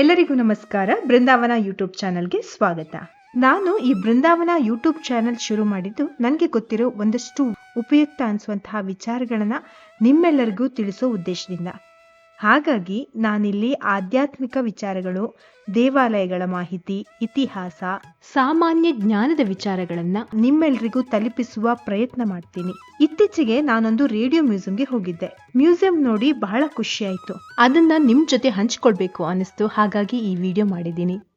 ಎಲ್ಲರಿಗೂ ನಮಸ್ಕಾರ. ಬೃಂದಾವನ ಯೂಟ್ಯೂಬ್ ಚಾನಲ್ಗೆ ಸ್ವಾಗತ. ನಾನು ಈ ಬೃಂದಾವನ ಯೂಟ್ಯೂಬ್ ಚಾನಲ್ ಶುರು ಮಾಡಿದ್ದು ನನಗೆ ಗೊತ್ತಿರೋ ಒಂದಷ್ಟು ಉಪಯುಕ್ತ ಅನಿಸುವಂತಹ ವಿಚಾರಗಳನ್ನ ನಿಮ್ಮೆಲ್ಲರಿಗೂ ತಿಳಿಸೋ ಉದ್ದೇಶದಿಂದ. ಹಾಗಾಗಿ ನಾನಿಲ್ಲಿ ಆಧ್ಯಾತ್ಮಿಕ ವಿಚಾರಗಳು, ದೇವಾಲಯಗಳ ಮಾಹಿತಿ, ಇತಿಹಾಸ, ಸಾಮಾನ್ಯ ಜ್ಞಾನದ ವಿಚಾರಗಳನ್ನು ನಿಮ್ಮೆಲ್ರಿಗೂ ತಲುಪಿಸುವ ಪ್ರಯತ್ನ ಮಾಡ್ತೀನಿ. ಇತ್ತೀಚೆಗೆ ನಾನೊಂದು ರೇಡಿಯೋ ಮ್ಯೂಸಿಯಂಗೆ ಹೋಗಿದ್ದೆ. ಮ್ಯೂಸಿಯಂ ನೋಡಿ ಬಹಳ ಖುಷಿಯಾಯಿತು ಅದನ್ನು ಅದನ್ನ ನಿಮ್ ಜೊತೆ ಹಂಚ್ಕೊಳ್ಬೇಕು ಅನಿಸ್ತು ಹಾಗಾಗಿ ಈ ವಿಡಿಯೋ ಮಾಡಿದ್ದೀನಿ.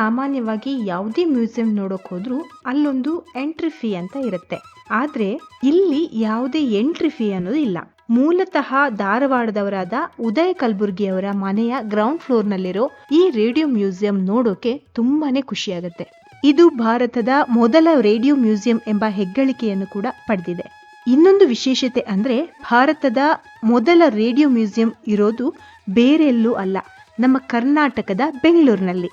ಸಾಮಾನ್ಯವಾಗಿ ಯಾವುದೇ ಮ್ಯೂಸಿಯಂ ನೋಡೋಕೆ ಹೋದ್ರೂ ಅಲ್ಲೊಂದು ಎಂಟ್ರಿ ಫೀ ಅಂತ ಇರುತ್ತೆ. ಆದ್ರೆ ಇಲ್ಲಿ ಯಾವುದೇ ಎಂಟ್ರಿ ಫೀ ಅನ್ನೋದು ಇಲ್ಲ. ಮೂಲತಃ ಧಾರವಾಡದವರಾದ ಉದಯ ಕಲ್ಬುರ್ಗಿ ಅವರ ಮನೆಯ ಗ್ರೌಂಡ್ ಫ್ಲೋರ್ ನಲ್ಲಿರೋ ಈ ರೇಡಿಯೋ ಮ್ಯೂಸಿಯಂ ನೋಡೋಕೆ ತುಂಬಾನೇ ಖುಷಿಯಾಗುತ್ತೆ. ಇದು ಭಾರತದ ಮೊದಲ ರೇಡಿಯೋ ಮ್ಯೂಸಿಯಂ ಎಂಬ ಹೆಗ್ಗಳಿಕೆಯನ್ನು ಕೂಡ ಪಡೆದಿದೆ. ಇನ್ನೊಂದು ವಿಶೇಷತೆ ಅಂದ್ರೆ ಭಾರತದ ಮೊದಲ ರೇಡಿಯೋ ಮ್ಯೂಸಿಯಂ ಇರೋದು ಬೇರೆಲ್ಲೂ ಅಲ್ಲ. ನಮ್ಮ ಕರ್ನಾಟಕದ ಬೆಂಗಳೂರಿನಲ್ಲಿ.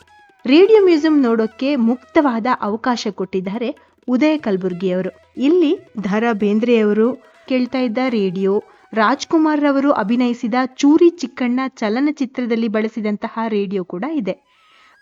ರೇಡಿಯೋ ಮ್ಯೂಸಿಯಂ ನೋಡೋಕೆ ಮುಕ್ತವಾದ ಅವಕಾಶ ಕೊಟ್ಟಿದ್ದಾರೆ ಉದಯ ಕಲಬುರ್ಗಿಯವರು. ಇಲ್ಲಿ ಧರ ಬೇಂದ್ರೆಯವರು ಕೇಳ್ತಾ ಇದ್ದ ರೇಡಿಯೋ, ರಾಜ್ಕುಮಾರ್ ರವರು ಅಭಿನಯಿಸಿದ ಚೂರಿ ಚಿಕ್ಕಣ್ಣ ಚಲನಚಿತ್ರದಲ್ಲಿ ಬಳಸಿದಂತಹ ರೇಡಿಯೋ ಕೂಡ ಇದೆ.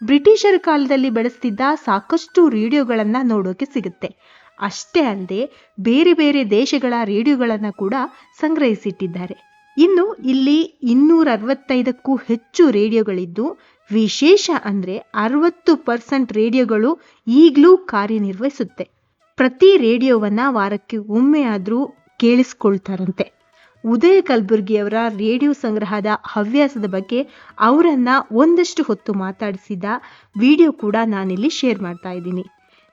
ಬ್ರಿಟಿಷರ ಕಾಲದಲ್ಲಿ ಬಳಸ್ತಿದ್ದ ಸಾಕಷ್ಟು ರೇಡಿಯೋಗಳನ್ನು ನೋಡೋಕೆ ಸಿಗುತ್ತೆ. ಅಷ್ಟೇ ಅಲ್ಲದೆ ಬೇರೆ ಬೇರೆ ದೇಶಗಳ ರೇಡಿಯೋಗಳನ್ನು ಕೂಡ ಸಂಗ್ರಹಿಸಿಟ್ಟಿದ್ದಾರೆ. ಇನ್ನು ಇಲ್ಲಿ ಇನ್ನೂರ ಅರವತ್ತೈದಕ್ಕೂ ಹೆಚ್ಚು ರೇಡಿಯೋಗಳಿದ್ದು ವಿಶೇಷ ಅಂದರೆ ಅರವತ್ತು ಪರ್ಸೆಂಟ್ ರೇಡಿಯೋಗಳು ಈಗಲೂ ಕಾರ್ಯನಿರ್ವಹಿಸುತ್ತೆ. ಪ್ರತಿ ರೇಡಿಯೋವನ್ನು ವಾರಕ್ಕೆ ಒಮ್ಮೆ ಆದ್ರೂ ಕೇಳಿಸ್ಕೊಳ್ತಾರಂತೆ. ಉದಯ ಕಲಬುರ್ಗಿಯವರ ರೇಡಿಯೋ ಸಂಗ್ರಹದ ಹವ್ಯಾಸದ ಬಗ್ಗೆ ಅವರನ್ನು ಒಂದಷ್ಟು ಹೊತ್ತು ಮಾತಾಡಿಸಿದ ವಿಡಿಯೋ ಕೂಡ ನಾನಿಲ್ಲಿ ಶೇರ್ ಮಾಡ್ತಾ ಇದ್ದೀನಿ.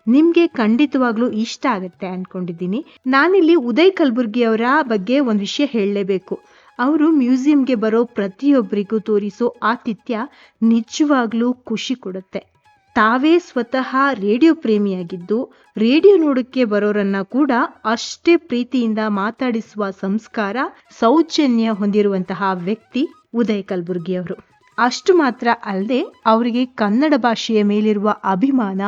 ನಿಮಗೆ ಖಂಡಿತವಾಗ್ಲೂ ಇಷ್ಟ ಆಗುತ್ತೆ ಅಂದ್ಕೊಂಡಿದ್ದೀನಿ ನಾನಿಲ್ಲಿ ಉದಯ್ ಕಲಬುರ್ಗಿಯವರ ಬಗ್ಗೆ ಒಂದು ವಿಷಯ ಹೇಳಲೇಬೇಕು. ಅವರು ಮ್ಯೂಸಿಯಂಗೆ ಬರೋ ಪ್ರತಿಯೊಬ್ಬರಿಗೂ ತೋರಿಸೋ ಆತಿಥ್ಯ ನಿಜವಾಗ್ಲೂ ಖುಷಿ ಕೊಡುತ್ತೆ. ತಾವೇ ಸ್ವತಃ ರೇಡಿಯೋ ಪ್ರೇಮಿಯಾಗಿದ್ದು, ರೇಡಿಯೋ ನೋಡಕ್ಕೆ ಬರೋರನ್ನ ಕೂಡ ಅಷ್ಟೇ ಪ್ರೀತಿಯಿಂದ ಮಾತಾಡಿಸುವ ಸಂಸ್ಕಾರ, ಸೌಜನ್ಯ ಹೊಂದಿರುವಂತಹ ವ್ಯಕ್ತಿ ಉದಯ ಕಲ್ಬುರ್ಗಿ ಅವರು ಅಷ್ಟು ಮಾತ್ರ ಅಲ್ಲದೆ, ಅವರಿಗೆ ಕನ್ನಡ ಭಾಷೆಯ ಮೇಲಿರುವ ಅಭಿಮಾನ,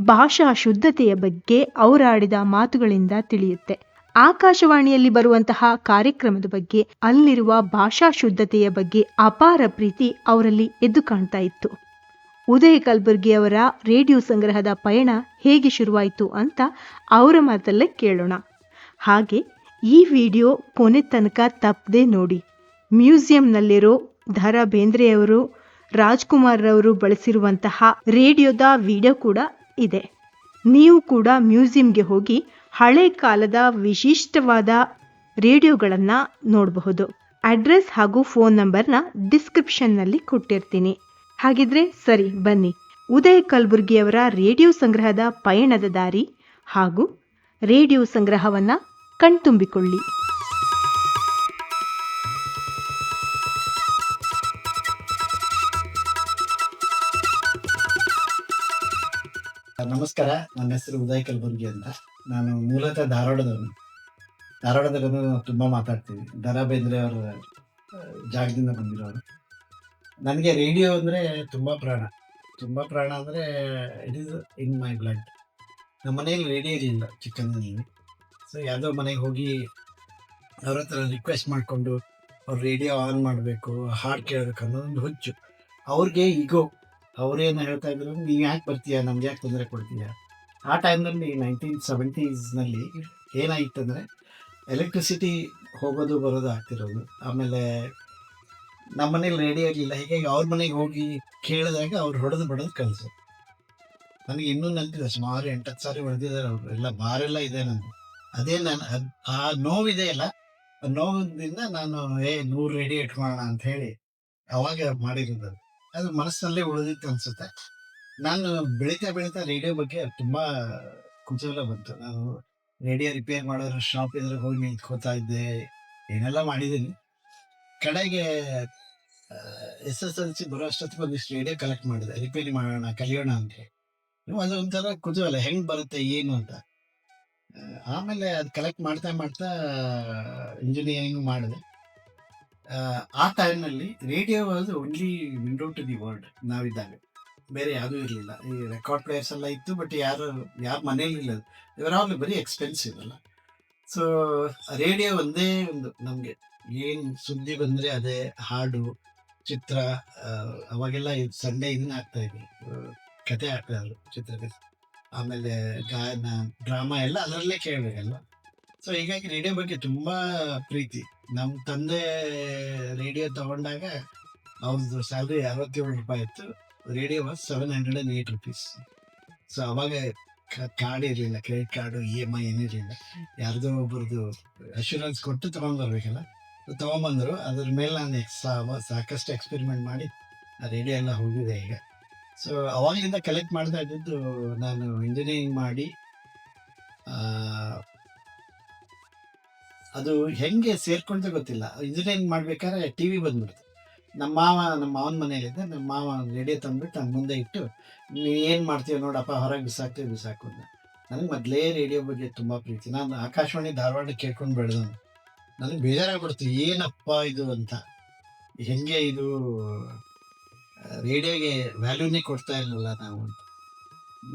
ಭಾಷಾ ಶುದ್ಧತೆಯ ಬಗ್ಗೆ ಅವರಾಡಿದ ಮಾತುಗಳಿಂದ ತಿಳಿಯುತ್ತೆ. ಆಕಾಶವಾಣಿಯಲ್ಲಿ ಬರುವಂತಹ ಕಾರ್ಯಕ್ರಮದ ಬಗ್ಗೆ, ಅಲ್ಲಿರುವ ಭಾಷಾ ಶುದ್ಧತೆಯ ಬಗ್ಗೆ ಅಪಾರ ಪ್ರೀತಿ ಅವರಲ್ಲಿ ಎದ್ದು ಕಾಣ್ತಾ ಇತ್ತು. ಉದಯ ಕಲ್ಬುರ್ಗಿ ಅವರ ರೇಡಿಯೋ ಸಂಗ್ರಹದ ಪಯಣ ಹೇಗೆ ಶುರುವಾಯಿತು ಅಂತ ಅವರ ಮಾತಲ್ಲೇ ಕೇಳೋಣ. ಹಾಗೆ ಈ ವಿಡಿಯೋ ಕೊನೆ ತನಕ ತಪ್ಪದೆ ನೋಡಿ. ಮ್ಯೂಸಿಯಂನಲ್ಲಿರೋ ಧರ ಬೇಂದ್ರೆಯವರು ರಾಜ್ಕುಮಾರ್ ರವರು ಬಳಸಿರುವಂತಹ ರೇಡಿಯೋದ ವಿಡಿಯೋ ಕೂಡ ಇದೆ. ನೀವು ಕೂಡ ಮ್ಯೂಸಿಯಂಗೆ ಹೋಗಿ ಹಳೆ ಕಾಲದ ವಿಶಿಷ್ಟವಾದ ರೇಡಿಯೋಗಳನ್ನು ನೋಡಬಹುದು. ಅಡ್ರೆಸ್ ಹಾಗೂ ಫೋನ್ ನಂಬರ್ನ ಡಿಸ್ಕ್ರಿಪ್ಷನ್ನಲ್ಲಿ ಕೊಟ್ಟಿರ್ತೀನಿ. ಹಾಗಿದ್ರೆ ಸರಿ, ಬನ್ನಿ. ಉದಯ ಕಲ್ಬುರ್ಗಿಯವರ ರೇಡಿಯೋ ಸಂಗ್ರಹದ ಪಯಣದ ದಾರಿ ಹಾಗೂ ರೇಡಿಯೋ ಸಂಗ್ರಹವನ್ನ ಕಣ್ತುಂಬಿಕೊಳ್ಳಿ. ನಮಸ್ಕಾರ, ನನ್ನ ಹೆಸರು ಉದಯ್ ಕಲಬುರ್ಗಿ ಅಂತ. ನಾನು ಮೂಲತಃ ಧಾರವಾಡದವನು. ಧಾರವಾಡದಲ್ಲೂ ತುಂಬ ಮಾತಾಡ್ತೀವಿ ದರ ಬೇಂದ್ರೆ ಅವರ ಜಾಗದಿಂದ ಬಂದಿರೋರು. ನನಗೆ ರೇಡಿಯೋ ಅಂದರೆ ತುಂಬ ಪ್ರಾಣ. ತುಂಬ ಪ್ರಾಣ ಅಂದರೆ it is in my blood ನಮ್ಮ ಮನೆಯಲ್ಲಿ ರೇಡಿಯೋ ಇರಲಿಲ್ಲ ಚಿಕ್ಕಂದಿನಲ್ಲಿ. ಸೊ ಯಾವುದೋ ಮನೆಗೆ ಹೋಗಿ ಅವ್ರ ಹತ್ರ ರಿಕ್ವೆಸ್ಟ್ ಮಾಡಿಕೊಂಡು ಅವ್ರು ರೇಡಿಯೋ ಆನ್ ಮಾಡಬೇಕು, ಹಾಡು ಕೇಳಬೇಕು ಅನ್ನೋದೊಂದು ಹುಚ್ಚು. ಅವ್ರಿಗೆ ಈಗೋ ಅವರೇನು ಹೇಳ್ತಾ ಇದ್ರು, ನೀವು ಯಾಕೆ ಬರ್ತೀಯಾ? ನಮ್ಗೆ ಯಾಕೆ ತೊಂದರೆ ಕೊಡ್ತೀಯಾ? ಆ ಟೈಮ್ನಲ್ಲಿ ನೈನ್ಟೀನ್ ಸೆವೆಂಟೀಸ್ನಲ್ಲಿ ಏನಾಗಿತ್ತಂದರೆ ಎಲೆಕ್ಟ್ರಿಸಿಟಿ ಹೋಗೋದು ಬರೋದು ಆಗ್ತಿರೋದು. ಆಮೇಲೆ ನಮ್ಮ ಮನೇಲಿ ರೇಡಿಯೋ ಇರಲಿಲ್ಲ ಹೀಗಾಗಿ ಅವ್ರ ಮನೆಗೆ ಹೋಗಿ ಕೇಳಿದಾಗ ಅವ್ರು ಹೊಡೆದು ಬಡೋದು ಕಳಿಸು. ನನಗೆ ಇನ್ನೂ ನೆನಪಿದೆ, ಸುಮಾರು ಎಂಟತ್ತು ಸಾರಿ ಹೊಡೆದಿದ್ದಾರೆ ಅವರು. ಎಲ್ಲ ಬಾರೆಲ್ಲ ಇದೆ ನನಗೆ ಅದೇ ನಾನು ಅದು ಆ ನೋವಿದೆಯಲ್ಲ ಆ ನೋವಿನಿಂದ ನಾನು, ಏ, ನೂರು ರೇಡಿಯೋ ಇಟ್ಕೊಳ್ಳೋಣ ಅಂತ ಹೇಳಿ ಅವಾಗ ಮಾಡಿರೋದು ಅದು. ಮನಸ್ಸಲ್ಲೇ ಮನಸ್ಸಿನಲ್ಲೇ ಉಳಿದಿತ್ತು ಅನ್ಸುತ್ತೆ. ನಾನು ಬೆಳೀತಾ ಬೆಳೀತಾ ರೇಡಿಯೋ ಬಗ್ಗೆ ತುಂಬಾ ಕುತೂಹಲ ಬಂತು. ನಾನು ರೇಡಿಯೋ ರಿಪೇರ್ ಮಾಡೋರು ಶಾಪ್ ಇದ್ರೆ ಹೋಗಿ ನಿಂತ್ಕೋತಾ ಇದ್ದೆ, ಏನೆಲ್ಲ ಮಾಡಿದ್ದೀನಿ. ಕಡೆಗೆ ಎಸ್ ಎಸ್ ಎಲ್ ಸಿ ಬರೋ ಅಷ್ಟೊತ್ತಿಗೆ ಒಂದಿಷ್ಟು ರೇಡಿಯೋ ಕಲೆಕ್ಟ್ ಮಾಡಿದೆ. ರಿಪೇರಿ ಮಾಡೋಣ, ಕಲಿಯೋಣ ಅಂತ ಅದು ಒಂಥರ ಕುತೂಹಲ, ಹೆಂಗ್ ಬರುತ್ತೆ, ಏನು ಅಂತ. ಆಮೇಲೆ ಅದು ಕಲೆಕ್ಟ್ ಮಾಡ್ತಾ ಮಾಡ್ತಾ ಇಂಜಿನಿಯರಿಂಗ್ ಮಾಡಿದೆ. ಆ ಟೈಮ್ನಲ್ಲಿ radio was only window to the world ನಾವಿದ್ದಾಗ. ಬೇರೆ ಯಾವುದೂ ಇರಲಿಲ್ಲ. ಈ ರೆಕಾರ್ಡ್ ಪ್ಲೇಯರ್ಸ್ ಎಲ್ಲ ಇತ್ತು ಬಟ್ ಯಾರು ಯಾರು ಮನೇಲಿ ಇಲ್ಲ ಇವರ ಆಲ್ ಬರೀ ಎಕ್ಸ್ಪೆನ್ಸಿವ್ ಅಲ್ಲ. ಸೊ ರೇಡಿಯೋ ಒಂದೇ ಒಂದು ನಮಗೆ ಏನು ಸುದ್ದಿ ಬಂದರೆ ಅದೇ ಹಾಡು, ಚಿತ್ರ ಅವಾಗೆಲ್ಲ ಸಂಡೇ ಇದನ್ನ ಆಗ್ತಾ ಇದ್ರು ಕತೆ ಆಗ್ತಾ ಇದ್ರು ಆಮೇಲೆ ಗಾಯನ ಡ್ರಾಮಾ ಎಲ್ಲ ಅದರಲ್ಲೇ ಕೇಳಬೇಕಲ್ವ? ಸೊ ಹೀಗಾಗಿ ರೇಡಿಯೋ ಬಗ್ಗೆ ತುಂಬ ಪ್ರೀತಿ. ನಮ್ಮ ತಂದೆ ರೇಡಿಯೋ ತಗೊಂಡಾಗ ಅವ್ರದ್ದು ಸ್ಯಾಲ್ರಿ ಅರವತ್ತೇಳು ರೂಪಾಯಿ ಇತ್ತು. Radio was seven hundred and eight rupees. So ಅವಾಗ ಕಾರ್ಡ್ ಇರಲಿಲ್ಲ credit card E M I ಏನಿರಲಿಲ್ಲ. ಯಾರ್ದೋ ಒಬ್ರದ್ದು ಅಶ್ಯೂರೆನ್ಸ್ ಕೊಟ್ಟು ತಗೊಂಡ್ಬರ್ಬೇಕಲ್ಲ ತೊಗೊಂಬಂದರು ಅದ್ರ ಮೇಲೆ ನಾನು ಸಾಕಷ್ಟು ಎಕ್ಸ್ಪೆರಿಮೆಂಟ್ ಮಾಡಿ ಆ ರೇಡಿಯೋ ಎಲ್ಲ ಹೋಗಿದೆ ಈಗ. ಸೊ ಅವಾಗಲಿಂದ ಕಲೆಕ್ಟ್ ಮಾಡ್ತಾ ಇದ್ದಿದ್ದು ನಾನು ಇಂಜಿನಿಯರಿಂಗ್ ಮಾಡಿ ಅದು ಹೆಂಗೆ ಸೇರ್ಕೊಂತ ಗೊತ್ತಿಲ್ಲ. ಇಂಜಿನಿಯರಿಂಗ್ ಮಾಡ್ಬೇಕಾದ್ರೆ ಟಿ ವಿ ಬಂದ್ಬಿಡ್ತು ನಮ್ಮ ಮಾವ, ನಮ್ಮ ಮಾವನ ಮನೆಯಲ್ಲಿದ್ದೆ. ನಮ್ಮ ಮಾವ ರೇಡಿಯೋ ತಂದ್ಬಿಟ್ಟು ನನ್ನ ಮುಂದೆ ಇಟ್ಟು ನೀನು ಏನು ಮಾಡ್ತೀವಿ ನೋಡಪ್ಪ, ಹೊರಗೆ ಬಿಸಾಕ್ತೀವಿ ಬಿಸಾಕು ಅಂತ. ನನಗೆ ಮೊದಲೇ ರೇಡಿಯೋ ಬಗ್ಗೆ ತುಂಬ ಪ್ರೀತಿ. ನಾನು ಆಕಾಶವಾಣಿ ಧಾರವಾಡ ಕೇಳ್ಕೊಂಡು ಬೆಳೆದನು ನನಗೆ ಬೇಜಾರಾಗ್ಬಿಡ್ತು ಏನಪ್ಪ ಇದು ಅಂತ. ಹೆಂಗೆ ಇದು, ರೇಡಿಯೋಗೆ ವ್ಯಾಲ್ಯೂನೇ ಕೊಡ್ತಾ ಇರಲಿಲ್ಲ ನಾವು ಅಂತ.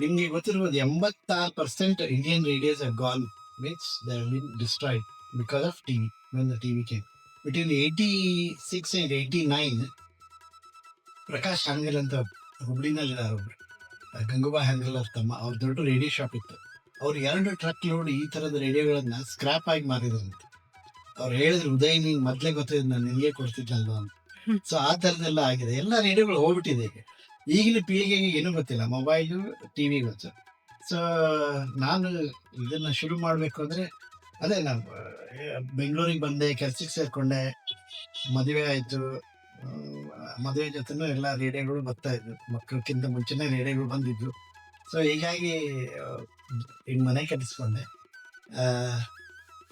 ನಿಮಗೆ ಗೊತ್ತಿರ್ಬೋದು, ಎಂಬತ್ತಾರು percent Indian radios are gone means they destroyed because of T V T V came between eighty six and eighty nine Prakash Hangal ಅಂತ ಹುಬ್ಳಿನಲ್ಲಿದ್ದಾರೆ ಒಬ್ರು ಗಂಗೂಬಾ ಹ್ಯಾಂಗಲ್ ಅವ್ರ ತಮ್ಮ, ಅವ್ರ ದೊಡ್ಡ ರೇಡಿಯೋ ಶಾಪ್ ಇತ್ತು. ಅವ್ರು ಎರಡು ಟ್ರಕ್ ಲೋಡ್ ಈ ಥರದ ರೇಡಿಯೋಗಳನ್ನ ಸ್ಕ್ರಾಪ್ ಆಗಿ ಮಾರಿದ್ರಂತೆ. ಅವ್ರು ಹೇಳಿದ್ರು, ಉದಯ್ ನಿಂಗೆ ಮೊದಲೇ ಗೊತ್ತಿದ್ದು ನಾನು ನಿನಗೆ ಕೊಡ್ತಿದ್ದಲ್ವ ಅಂತ. ಸೊ ಆ ಥರದ್ದೆಲ್ಲ ಆಗಿದೆ. ಎಲ್ಲ ರೇಡಿಯೋಗಳು ಹೋಗ್ಬಿಟ್ಟಿದೆ ಈಗ. ಈಗಿನ ಪೀಳಿಗೆಗೆ ಏನೂ ಗೊತ್ತಿಲ್ಲ. ಮೊಬೈಲು ಟಿ ವಿ ಗೊತ್ತು. ಸೊ ನಾನು ಇದನ್ನು ಶುರು ಮಾಡಬೇಕು ಅಂದರೆ ಅದೇ ನಾನು ಬೆಂಗಳೂರಿಗೆ ಬಂದೆ, ಕೆಲ್ಸಕ್ಕೆ ಸೇರಿಕೊಂಡೆ, ಮದುವೆ ಆಯಿತು. ಮದುವೆ ಜೊತೆನೂ ಎಲ್ಲ ರೇಡಿಯೋಗಳು ಬರ್ತಾ ಇದ್ವು. ಮಕ್ಕಳಕ್ಕಿಂತ ಮುಂಚೆನೇ ರೇಡಿಯೋಗಳು ಬಂದಿದ್ವು. ಸೊ ಹೀಗಾಗಿ ಈಗ ಮನೆ ಕಟ್ಟಿಸ್ಕೊಂಡೆ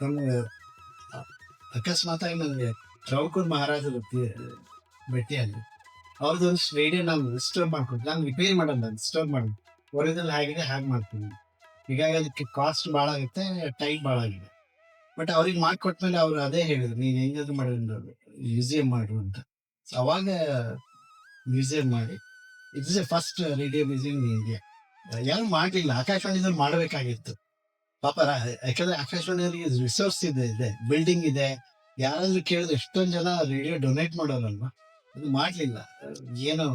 ನಮ್ಗೆ ಅಕಸ್ಮಾತಾಗಿ ನನಗೆ ಚೌಕೂರ್ ಮಹಾರಾಜರು ಭೇಟಿಯಾಗಿ ಅವ್ರದ್ದೊಂದು ರೇಡಿಯೋ ನಾನು ಡಿಸ್ಟರ್ಬ್ ಮಾಡ್ಕೊಂಡು ನಾನು ರಿಪೇರಿ ಮಾಡಲ್ಲ ಡಿಸ್ಟರ್ಬ್ ಮಾಡಿ ಒರಿಜಿನಲ್ ಹೇಗಿದೆ, ಹಾಗೆ ಮಾಡ್ತೀನಿ. ಹೀಗಾಗಿ ಅದಕ್ಕೆ ಕಾಸ್ಟ್ ಭಾಳ ಆಗುತ್ತೆ ಟೈಮ್ ಭಾಳ ಆಗಿದೆ. ಬಟ್ ಅವ್ರಿಗೆ ಮಾಡ್ಕೊಟ್ಮೇಲೆ ಅವ್ರು ಅದೇ ಹೇಳಿದ್ರು, ನೀನು ಹೆಂಗಾದ್ರು ಮಾಡಿದ್ರು ಮ್ಯೂಸಿಯಂ ಮಾಡು ಅಂತ. ಸೊ ಅವಾಗ ಮ್ಯೂಸಿಯಂ ಮಾಡಿ it is a first radio museum in India ಯಾರು ಮಾಡಲಿಲ್ಲ ಆಕಾಶವಾಣಿದಲ್ಲಿ ಮಾಡಬೇಕಾಗಿತ್ತು. ಪಾಪ ಯಾಕಂದ್ರೆ ಆಕಾಶವಾಣಿಯಲ್ಲಿ ರಿಸೋರ್ಸ್ ಇದೆ ಇದೆ ಬಿಲ್ಡಿಂಗ್ ಇದೆ. ಯಾರಾದ್ರೂ ಕೇಳಿದ್ರೆ ಎಷ್ಟೊಂದು ಜನ ರೇಡಿಯೋ ಡೊನೇಟ್ ಮಾಡೋರಲ್ವಾ? ಅದು ಮಾಡ್ಲಿಲ್ಲ. ಏನೋ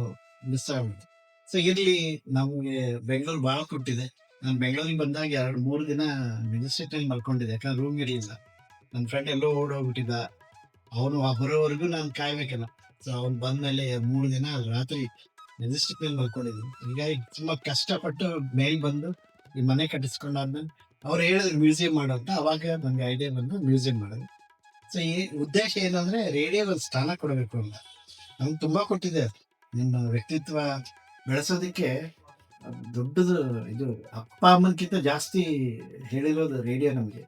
ಮಿಸ್ ಆಗ್ಬಿಡ್ತು ಸೊ ಇರ್ಲಿ, ನಮಗೆ ಬೆಂಗಳೂರು ಭಾಳ ಕೊಟ್ಟಿದೆ. ನಾನು ಬೆಂಗಳೂರಿಗೆ ಬಂದಾಗ ಎರಡು ಮೂರು ದಿನ ಮೆಜೆಸ್ಟಿಕ್ನಲ್ಲಿ ಮಲ್ಕೊಂಡಿದ್ದೆ. ಯಾಕಂದ್ರೆ ರೂಮ್ ಇರಲಿಲ್ಲ. ನನ್ನ ಫ್ರೆಂಡ್ ಎಲ್ಲೋ ಓಡೋಗ್ಬಿಟ್ಟಿದ್ದ. ಅವನು ಬರೋವರೆಗೂ ನಾನು ಕಾಯ್ಬೇಕಲ್ಲ ಸೊ ಅವ್ನು ಬಂದಮೇಲೆ ಮೂರು ದಿನ ರಾತ್ರಿ ಮೆಜೆಸ್ಟಿಕ್ನಲ್ಲಿ ಮಲ್ಕೊಂಡಿದ್ದೀನಿ. ಹೀಗಾಗಿ ತುಂಬ ಕಷ್ಟಪಟ್ಟು ಮೇಲ್ ಬಂದು ಈ ಮನೆ ಕಟ್ಟಿಸ್ಕೊಂಡಾದ್ಮೇಲೆ ಅವ್ರು ಹೇಳಿದ್ರು ಮ್ಯೂಸಿಯಂ ಮಾಡೋಂತ ಅಂತ. ಅವಾಗ ನನಗೆ ಐಡಿಯಾ ಬಂದು ಮ್ಯೂಸಿಯಂ ಮಾಡೋದು ಸೊ ಈ ಉದ್ದೇಶ ಏನಂದ್ರೆ ರೇಡಿಯೋ ಒಂದು ಸ್ಥಾನ ಕೊಡಬೇಕು ಅಂತ. ನಮ್ಗೆ ತುಂಬಾ ಕೊಟ್ಟಿದೆ. ನಿಮ್ಮ ವ್ಯಕ್ತಿತ್ವ ಬೆಳೆಸೋದಕ್ಕೆ ದೊಡ್ಡದು ಇದು ಅಪ್ಪ ಅಮ್ಮನಕ್ಕಿಂತ ಜಾಸ್ತಿ ಹೇಳಿರೋದು ರೇಡಿಯೋ ನಮಗೆ.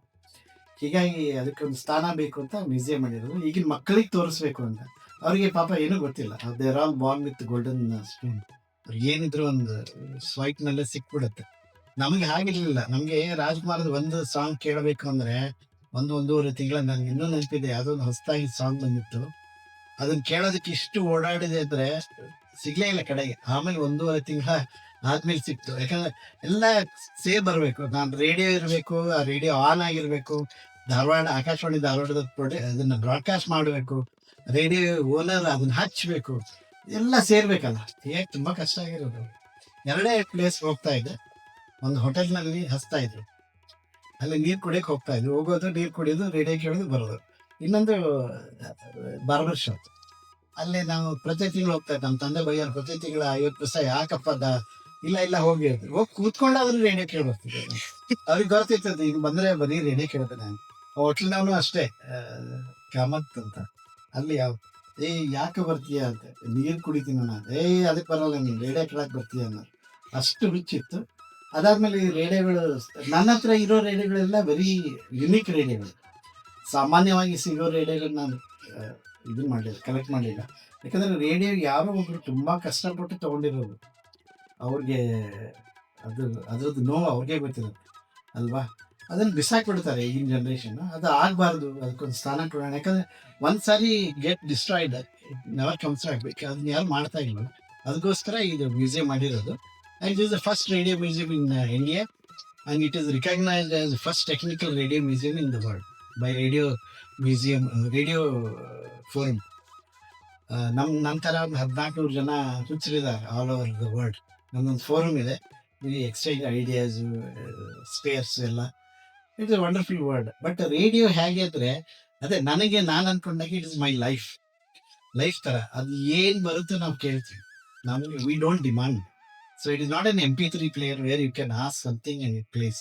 ಹೀಗಾಗಿ ಅದಕ್ಕೊಂದು ಸ್ಥಾನ ಬೇಕು ಅಂತ ಮ್ಯೂಸಿಯಂ ಮಾಡಿರೋದು ಈಗಿನ ಮಕ್ಕಳಿಗೆ ತೋರಿಸ್ಬೇಕು ಅಂತ. ಅವರಿಗೆ ಪಾಪ ಏನೂ ಗೊತ್ತಿಲ್ಲ. There all born with golden spoon ಏನಿದ್ರು ಒಂದು ಸ್ವೈಟ್ನಲ್ಲೇ ಸಿಕ್ಬಿಡುತ್ತೆ. ನಮಗೆ ಹಾಗಿರ್ಲಿಲ್ಲ. ನಮಗೆ ರಾಜ್ಕುಮಾರದ ಒಂದು ಸಾಂಗ್ ಕೇಳಬೇಕು ಅಂದ್ರೆ ಒಂದು ಒಂದೂವರೆ ತಿಂಗಳ ನನಗೆ ಇನ್ನೂ ನೆನಪಿದೆ. ಯಾವುದೋ ಒಂದು ಹೊಸದಾಗಿ ಸಾಂಗ್ ಬಂದಿತ್ತು. ಅದನ್ನು ಕೇಳೋದಕ್ಕೆ ಇಷ್ಟು ಓಡಾಡಿದೆ ಅಂದರೆ ಸಿಗ್ಲೇ ಇಲ್ಲ ಕಡೆಗೆ. ಆಮೇಲೆ ಒಂದೂವರೆ ತಿಂಗಳ ಆದ್ಮೇಲೆ ಸಿಕ್ತು. ಯಾಕಂದ್ರೆ ಎಲ್ಲ ಸೇಮ್ ಬರಬೇಕು. ನಾನು ರೇಡಿಯೋ ಇರಬೇಕು, ಆ ರೇಡಿಯೋ ಆನ್ ಆಗಿರಬೇಕು. ಧಾರವಾಡ, ಆಕಾಶವಾಣಿ ಧಾರವಾಡದ ಪ್ರೊಡೆ ಅದನ್ನ ಬ್ರಾಡ್ಕಾಸ್ಟ್ ಮಾಡಬೇಕು. ರೇಡಿಯೋ ಓನರ್ ಅದನ್ನು ಹಚ್ಚಬೇಕು ಎಲ್ಲ ಸೇರ್ಬೇಕಲ್ಲ. ಹೇಗೆ ತುಂಬಾ ಕಷ್ಟ ಆಗಿರೋದು. ಎರಡೇ ಪ್ಲೇಸ್ ಹೋಗ್ತಾ ಇದ್ದೆ. ಒಂದು ಹೋಟೆಲ್ನಲ್ಲಿ ಹಚ್ತಾ ಇದ್ರು. ಅಲ್ಲಿ ನೀರು ಕುಡಿಯಕ್ಕೆ ಹೋಗ್ತಾ ಇದ್ರು. ಹೋಗೋದು, ನೀರು ಕುಡಿಯೋದು ರೇಡಿಯೋ ಕೇಳೋದು, ಬರೋದು. ಇನ್ನೊಂದು, ಬಾರ್ಬರ್ ಶಾಪ್ ಅಲ್ಲಿ ನಾವು ಪ್ರತಿ ತಿಂಗಳು ಹೋಗ್ತಾ ಇದ್ದೆ. ನಮ್ಮ ತಂದೆ ಬೈಯೋರು, ಪ್ರತಿ ತಿಂಗಳ ಐವತ್ತು ಪೈಸೆ ಯಾಕಪ್ಪ ಇಲ್ಲ ಇಲ್ಲ, ಹೋಗಿ ಅಂತ ಹೋಗಿ ಕೂತ್ಕೊಂಡಾದ್ರೂ ರೇಡಿಯೋ ಕೇಳಿ ಬರ್ತಿದ್ದೆ ನಾನು. ಅವ್ರಿಗೆ ಗೊತ್ತಿರ್ತದೆ ಈಗ ಬಂದ್ರೆ ಬರೀ ರೇಣೆ ಕೇಳ್ತಾನೆ ನಾನು ಹೋಟ್ಲಿನವನು ಅಷ್ಟೇ. ಕಾಮತ್ ಅಂತ. ಅಲ್ಲಿ ಯಾವ, ಏ, ಯಾಕೆ ಬರ್ತೀಯ? ಅಂತ. ನೀರು ಕುಡಿತೀನಿ ನಾನು ಏ ಅದಕ್ಕೆ ಬರಲ್ಲ ನೀನು ರೇಡೆ ಕೇಳಕ್ ಬರ್ತೀಯ ಅನ್ನೋ ಅಷ್ಟು ರುಚಿತ್ತು ಅದಾದ್ಮೇಲೆ ಈ ರೇಡೆಗಳು ನನ್ನ ಹತ್ರ ಇರೋ ರೇಡೆಗಳೆಲ್ಲ ವೆರಿ ಯುನಿಕ್ ರೇಡೆಗಳು ಸಾಮಾನ್ಯವಾಗಿ ಸಿಗೋ ರೇಡಿಯೋಗಳನ್ನ ನಾನು ಇದನ್ನ ಮಾಡಲಿಲ್ಲ ಕಲೆಕ್ಟ್ ಮಾಡಲಿಲ್ಲ. ಯಾಕಂದ್ರೆ ರೇಡಿಯೋ ಯಾರೋ ಒಬ್ರು ತುಂಬಾ ಕಷ್ಟಪಟ್ಟು ತಗೊಂಡಿರೋದು. ಅವ್ರಿಗೆ ಅದು ಅದ್ರದ್ದು ನೋವು ಅವ್ರಿಗೆ ಗೊತ್ತಿರುತ್ತೆ. ಅಲ್ವಾ? ಅದನ್ನು ಬಿಸಾಕ್ಬಿಡ್ತಾರೆ ಈಗಿನ ಜನ್ರೇಷನ್ ಅದು ಆಗಬಾರ್ದು, ಅದಕ್ಕೊಂದು ಸ್ಥಾನ ಕೊಡೋಣ. ಯಾಕಂದ್ರೆ ಒಂದು ಸಾರಿ ಗೆಟ್ ಡಿಸ್ಟ್ರಾಯ್ಡ್ ನೆವರ್ ಕಮ್ಸ್ ಆಗ್ಬೇಕು ಅದನ್ನ ಯಾರು ಮಾಡ್ತಾ ಇಲ್ಲ. ಅದಕ್ಕೋಸ್ಕರ ಇದು ಮ್ಯೂಸಿಯಂ ಮಾಡಿರೋದು. And is the first radio museum in India and it is recognised as first technical radio museum in the world by radio museum radio forum ನಮ್ಮ ನಂತರ ಒಂದು ಹದಿನಾಲ್ಕು ಜನ ಹುಚ್ಚರಿದ್ದಾರೆ ಆಲ್ ಓವರ್ ದ ವರ್ಲ್ಡ್ ನಮ್ಮೊಂದು ಫೋರಮ್ ಇದೆ. ಈ ಎಕ್ಸ್ಚೇಂಜ್ ಐಡಿಯಾಸ್ ಸ್ಪೇರ್ಸ್ ಎಲ್ಲ. It's a wonderful word but radio ಹೇಗೆ ಅಂದ್ರೆ, ಅದೇ ನನಗೆ ನಾನು ಅನ್ಕೊಂಡಾಗೆ it is my life life ತರ. ಅದು ಏನ್ ಬರುತ್ತೋ ನಾವು ಕೇಳ್ತೀವಿ. ನಮಗೆ we don't demand so it is not an M P three player where you can ask something and it plays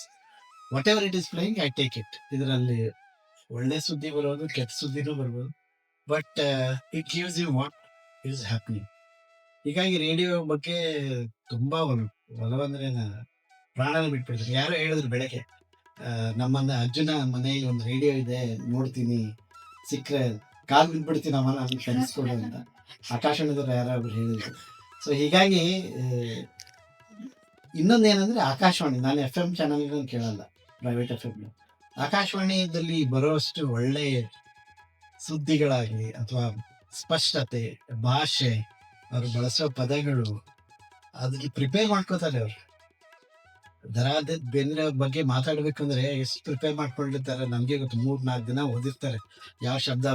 whatever it is playing I take it ಇದರಲ್ಲಿ ಒಳ್ಳೆ ಸುದ್ದಿ ಬರೋದು ಕೆಟ್ಟ ಸುದ್ದಿನೂ ಬರ್ಬೋದು but it gives you what is happening ಹೀಗಾಗಿ radio ಬಗ್ಗೆ ತುಂಬಾ ಒಂದು ಒಲವಂದ್ರೆ ಪ್ರಾಣನ ಬಿಟ್ಬಿಡ್ತಾರೆ. ಯಾರೋ ಹೇಳಿದ್ರು ಬೆಳಗ್ಗೆ ನಮ್ಮನ್ನ ಅರ್ಜುನ ಮನೆಯಲ್ಲಿ ಒಂದು ರೇಡಿಯೋ ಇದೆ, ನೋಡ್ತೀನಿ, ಸಿಕ್ಕರೆ ಕಾಲ್ ಬಿದ್ಬಿಡ್ತೀನಿ ಅವನ ಕಲಿಸ್ಕೊಡು ಅಂತ. ಆಕಾಶವಾಣಿದವ್ರು ಯಾರಾದ್ರು ಹೇಳಿದ್ರು. ಸೊ ಹೀಗಾಗಿ ಇನ್ನೊಂದು ಏನಂದ್ರೆ ಆಕಾಶವಾಣಿ, ನಾನು ಎಫ್ ಎಂ ಚಾನಲ್ಗಳನ್ನು ಕೇಳಲ್ಲ, ಪ್ರೈವೇಟ್ ಎಫ್ ಎಂ ಆಕಾಶವಾಣಿಯಲ್ಲಿ ಬರೋಷ್ಟು ಒಳ್ಳೆ ಸುದ್ದಿಗಳಾಗಲಿ ಅಥವಾ ಸ್ಪಷ್ಟತೆ, ಭಾಷೆ ಅವ್ರು ಬಳಸೋ ಪದಗಳು ಅದಕ್ಕೆ ಪ್ರಿಪೇರ್ ಮಾಡ್ಕೋತಾರೆ ಅವ್ರು. ದರಾದ ಬೇಂದ್ರೆ ಅವ್ರ ಬಗ್ಗೆ ಮಾತಾಡ್ಬೇಕಂದ್ರೆ ಎಷ್ಟು ಪ್ರಿಪೇರ್ ಮಾಡ್ಕೊಂಡಿರ್ತಾರೆ ನಮಗೆ ಗೊತ್ತು. ಮೂರ್ ನಾಲ್ಕು ದಿನ ಓದಿರ್ತಾರೆ. ಯಾವ ಶಬ್ದ